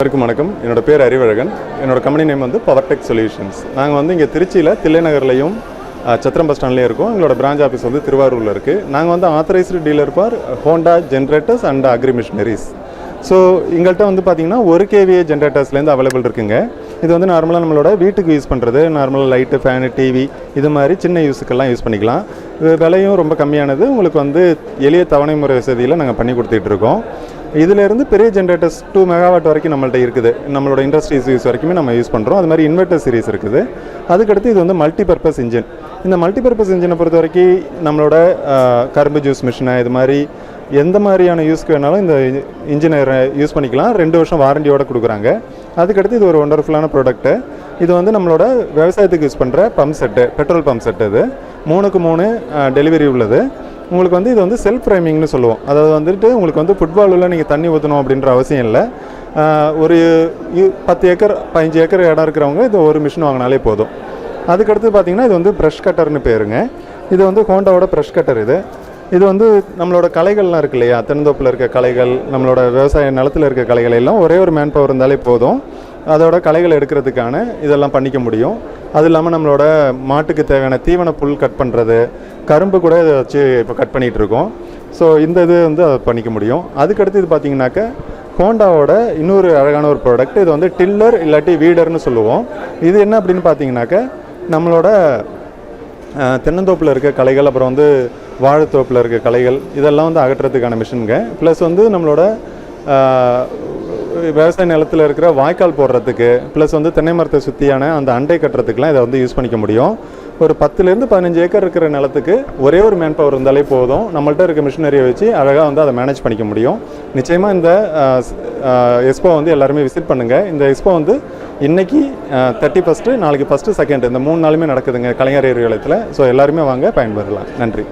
எல்லாருக்கும் வணக்கம். என்னோட பேர் அறிவழகன். என்னோட கம்பெனி நேம் வந்து பவர்டெக் சொல்யூஷன்ஸ் நாங்கள் வந்து இங்கே திருச்சியில் தில்லைநகர்லையும் சத்திரம் பஸ் ஸ்டாண்ட்லேயும் இருக்கோம். எங்களோட பிரான்ச் ஆஃபீஸ் வந்து திருவாரூரில் இருக்குது நாங்கள் வந்து authorised dealer for Honda generators and agri machineries so எங்கள்கிட்ட வந்து பார்த்தீங்கன்னா ஒரு கேவிஏ ஜென்ரேட்டர்ஸ்லேருந்து அவைலபிள் இருக்குங்க. இது வந்து நார்மலாக நம்மளோட வீட்டுக்கு யூஸ் பண்ணுறது நார்மலாக லைட்டு ஃபேனு டிவி இது மாதிரி சின்ன யூஸுக்கெல்லாம் யூஸ் பண்ணிக்கலாம். இது விலையும் ரொம்ப கம்மியானது. உங்களுக்கு வந்து எளிய தவணை முறை வசதியில் நாங்கள் பண்ணி கொடுத்துட்ருக்கோம் இதிலேருந்து பெரிய ஜென்ரேட்டர்ஸ் டூ மெகாவாட் வரைக்கும் நம்மள்ட்ட இருக்குது. நம்மளோட இண்டஸ்ட்ரீஸ் யூஸ் வரைக்குமே நம்ம யூஸ் பண்ணுறோம் அது மாதிரி இன்வெர்டர் சீரிஸ் இருக்குது. அதுக்கடுத்து இது வந்து மல்டி பர்பஸ் இன்ஜின் இந்த மல்டி பர்பஸ் இன்ஜினை பொறுத்த வரைக்கும் நம்மளோட கரும்பு ஜூஸ் மிஷினை இது மாதிரி எந்த மாதிரியான யூஸ்க்கு வேணாலும் இந்த இன்ஜினை யூஸ் பண்ணிக்கலாம். ரெண்டு வருஷம் வாரண்டியோட கொடுக்குறாங்க. அதுக்கடுத்து இது ஒரு ஒண்டர்ஃபுல்லான ப்ராடக்ட்டு இது வந்து நம்மளோட விவசாயத்துக்கு யூஸ் பண்ணுற pump set petrol pump set இது. மூணுக்கு மூணு டெலிவரி உள்ளது. உங்களுக்கு வந்து இது வந்து செல்ஃப் ஃப்ரைமிங்னு சொல்லுவோம். அதாவது வந்துட்டு உங்களுக்கு வந்து ஃபுட்பாலில் நீங்கள் தண்ணி ஊற்றணும் அப்படின்ற அவசியம் இல்லை. ஒரு பத்து ஏக்கர் பதினஞ்சு ஏக்கர் இடம் இருக்கிறவங்க இது ஒரு மிஷின் வாங்கினாலே போதும். அதுக்கடுத்து பார்த்தீங்கன்னா இது வந்து ப்ரஷ் கட்டர்னு பேருங்க. இது வந்து ஹோண்டாவோட ப்ரஷ் கட்டர் இது. இது வந்து நம்மளோட கலைகள்லாம் இருக்கு இல்லையா? தென்னந்தோப்பில் இருக்க கலைகள் நம்மளோட விவசாய நிலத்தில் இருக்க கலைகள் எல்லாம் ஒரே ஒரு மேன் பவர் இருந்தாலே போதும். அதோட கலைகள் எடுக்கிறதுக்கான இதெல்லாம் பண்ணிக்க முடியும். அது இல்லாமல் நம்மளோட மாட்டுக்கு தேவையான தீவன புல் கட் பண்ணுறது கரும்பு கூட இதை வச்சு இப்போ கட் பண்ணிகிட்டு இருக்கோம். ஸோ இந்த இது வந்து அதை பண்ணிக்க முடியும். அதுக்கடுத்து இது பார்த்தீங்கன்னாக்க ஹோண்டாவோட இன்னொரு அழகான ஒரு ப்ராடக்ட் இது வந்து டில்லர் இல்லாட்டி வீடர்னு சொல்லுவோம். இது என்ன அப்படின்னு பார்த்தீங்கன்னாக்க நம்மளோட தென்னந்தோப்பில் இருக்க களைகள் அப்புறம் வந்து வாழைத்தோப்பில் இருக்க களைகள் இதெல்லாம் வந்து அகற்றுறதுக்கான மிஷினுங்க ப்ளஸ் வந்து நம்மளோட விவசாய நிலத்தில் இருக்கிற வாய்க்கால் போடுறதுக்கு ப்ளஸ் வந்து தென்னை மரத்தை சுற்றியான அந்த அண்டை கட்டுறதுக்குலாம் இதை வந்து யூஸ் பண்ணிக்க முடியும். ஒரு பத்துலேருந்து பதினஞ்சு ஏக்கர் இருக்கிற நிலத்துக்கு ஒரே ஒரு மேன் பவர் இருந்தாலே போதும். நம்மள்ட்ட இருக்க மிஷினரியை வச்சு அழகாக வந்து அதை மேனேஜ் பண்ணிக்க முடியும். நிச்சயமாக இந்த எக்ஸ்போ வந்து எல்லாருமே விசிட் பண்ணுங்கள் இந்த எக்ஸ்போ வந்து இன்றைக்கி தேர்ட்டி ஃபஸ்ட்டு நாளைக்கு ஃபஸ்ட்டு செகண்ட் இந்த மூணு நாளுமே நடக்குதுங்க கலைஞர் ஏரியாலயத்தில். ஸோ எல்லாருமே வாங்க பயன்பெறலாம். நன்றி.